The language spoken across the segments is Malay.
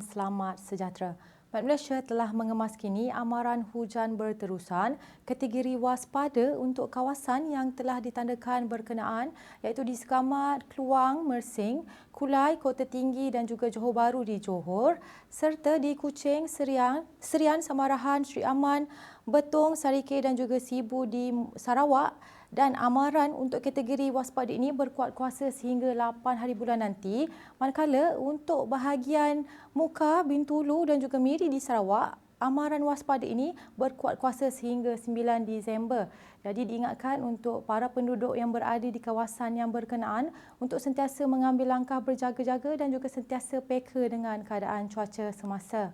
selamat sejahtera. Malaysia telah mengemas kini amaran hujan berterusan kategori waspada untuk kawasan yang telah ditandakan berkenaan iaitu di Sekamat, Keluang, Mersing, Kulai, Kota Tinggi dan juga Johor Bahru di Johor serta di Kuching, Serian, Serian Samarahan, Sri Aman, Betong, Sarike dan juga Sibu di Sarawak dan amaran untuk kategori waspada ini berkuat kuasa sehingga 8 hari bulan nanti manakala untuk bahagian Muka, Bintulu dan juga Miri di Sarawak amaran waspada ini berkuat kuasa sehingga 9 Disember. Jadi diingatkan untuk para penduduk yang berada di kawasan yang berkenaan untuk sentiasa mengambil langkah berjaga-jaga dan juga sentiasa peka dengan keadaan cuaca semasa.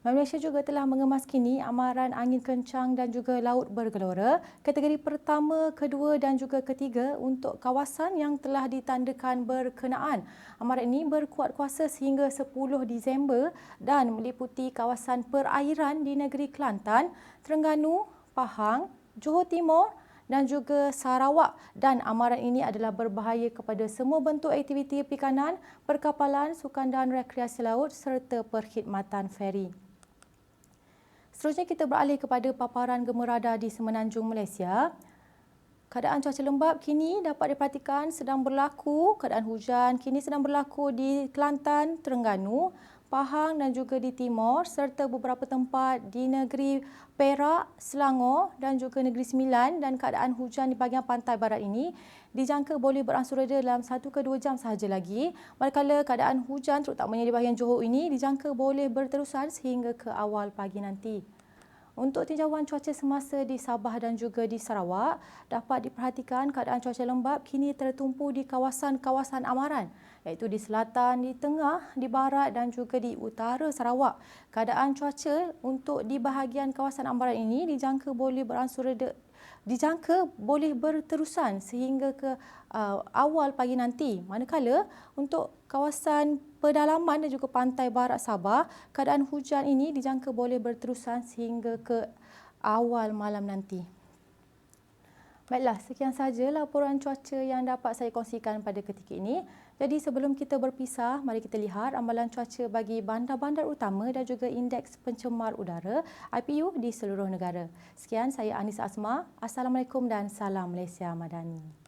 Malaysia juga telah mengemas kini amaran angin kencang dan juga laut bergelora kategori pertama, kedua dan juga ketiga untuk kawasan yang telah ditandakan berkenaan. Amaran ini berkuat kuasa sehingga 10 Disember dan meliputi kawasan perairan di negeri Kelantan, Terengganu, Pahang, Johor Timur dan juga Sarawak dan amaran ini adalah berbahaya kepada semua bentuk aktiviti perikanan, perkapalan, sukan dan rekreasi laut serta perkhidmatan feri. Seterusnya kita beralih kepada paparan gemerada di Semenanjung Malaysia. Keadaan cuaca lembap kini dapat diperhatikan sedang berlaku. Keadaan hujan kini sedang berlaku di Kelantan, Terengganu, Pahang dan juga di Timur serta beberapa tempat di negeri Perak, Selangor dan juga negeri Sembilan dan keadaan hujan di bahagian pantai barat ini dijangka boleh beransur reda dalam satu ke dua jam sahaja lagi. Manakala keadaan hujan terutamanya di bahagian Johor ini dijangka boleh berterusan sehingga ke awal pagi nanti. Untuk tinjauan cuaca semasa di Sabah dan juga di Sarawak, dapat diperhatikan keadaan cuaca lembap kini tertumpu di kawasan-kawasan amaran iaitu di selatan, di tengah, di barat dan juga di utara Sarawak. Keadaan cuaca untuk di bahagian kawasan amaran ini dijangka boleh beransur reda dijangka boleh berterusan sehingga ke uh, awal pagi nanti. Manakala untuk kawasan pedalaman dan juga pantai barat Sabah, keadaan hujan ini dijangka boleh berterusan sehingga ke awal malam nanti. Baiklah, sekian sahaja laporan cuaca yang dapat saya kongsikan pada ketika ini. Jadi sebelum kita berpisah, mari kita lihat amalan cuaca bagi bandar-bandar utama dan juga indeks pencemar udara IPU di seluruh negara. Sekian, saya Anissa Asma. Assalamualaikum dan salam Malaysia Madani.